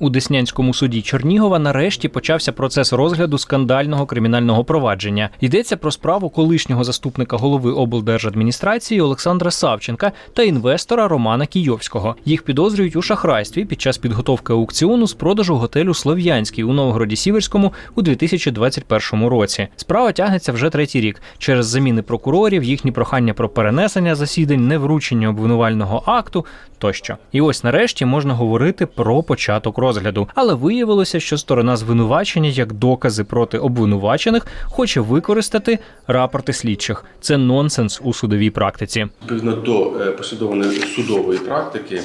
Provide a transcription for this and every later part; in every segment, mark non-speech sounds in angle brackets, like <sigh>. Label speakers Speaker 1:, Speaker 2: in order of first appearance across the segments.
Speaker 1: У Деснянському суді Чернігова нарешті почався процес розгляду скандального кримінального провадження. Йдеться про справу колишнього заступника голови облдержадміністрації Олександра Савченка та інвестора Романа Кійовського. Їх підозрюють у шахрайстві під час підготовки аукціону з продажу готелю Слов'янський у Новгороді Сіверському у 2021 році. Справа тягнеться вже третій рік. Через заміни прокурорів, їхні прохання про перенесення засідань, невручення обвинувального акту тощо. І ось нарешті можна говорити про початок розгляду. Але виявилося, що сторона звинувачення як докази проти обвинувачених хоче використати рапорти слідчих. Це нонсенс у судовій практиці.
Speaker 2: Відповідно до е, послідовної судової практики,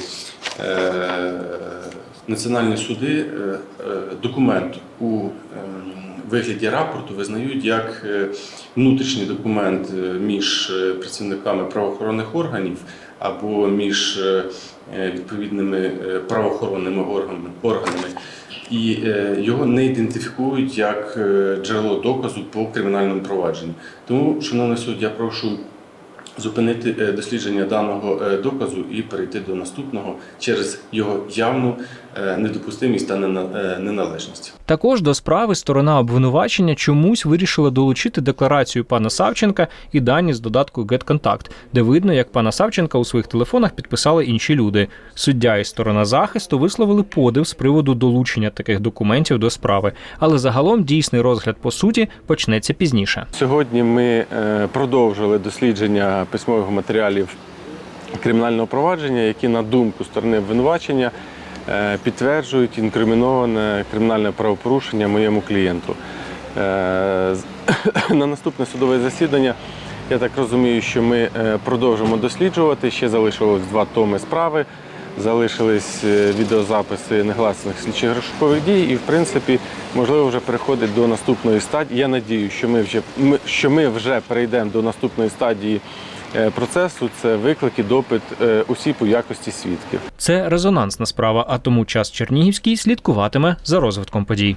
Speaker 2: е, національні суди е, документ у вигляді рапорту визнають як е, внутрішній документ е, між е, працівниками правоохоронних органів або між відповідними правоохоронними органами. І його не ідентифікують як джерело доказу по кримінальному провадженню. Тому, шановний суд, я прошу зупинити дослідження даного доказу і перейти до наступного через його явну недопустимість та неналежність.
Speaker 1: Також до справи сторона обвинувачення чомусь вирішила долучити декларацію пана Савченка і дані з додатку GetContact, де видно, як пана Савченка у своїх телефонах підписали інші люди. Суддя і сторона захисту висловили подив з приводу долучення таких документів до справи, але загалом дійсний розгляд по суті почнеться пізніше.
Speaker 3: Сьогодні ми е, продовжили дослідження письмових матеріалів кримінального провадження, які, на думку сторони обвинувачення, підтверджують інкриміноване кримінальне правопорушення моєму клієнту. Е, <coughs> На наступне судове засідання я так розумію, що ми е, продовжимо досліджувати. Ще залишилось два томи справи. Залишились е, відеозаписи негласних слідчих розшукових дій, і в принципі можливо вже переходить до наступної стадії. Я надію, що ми вже що ми вже перейдемо до наступної стадії е, процесу. Це виклики, допит усі осіб у якості свідків.
Speaker 1: Це резонансна справа, а тому час Чернігівський слідкуватиме за розвитком подій.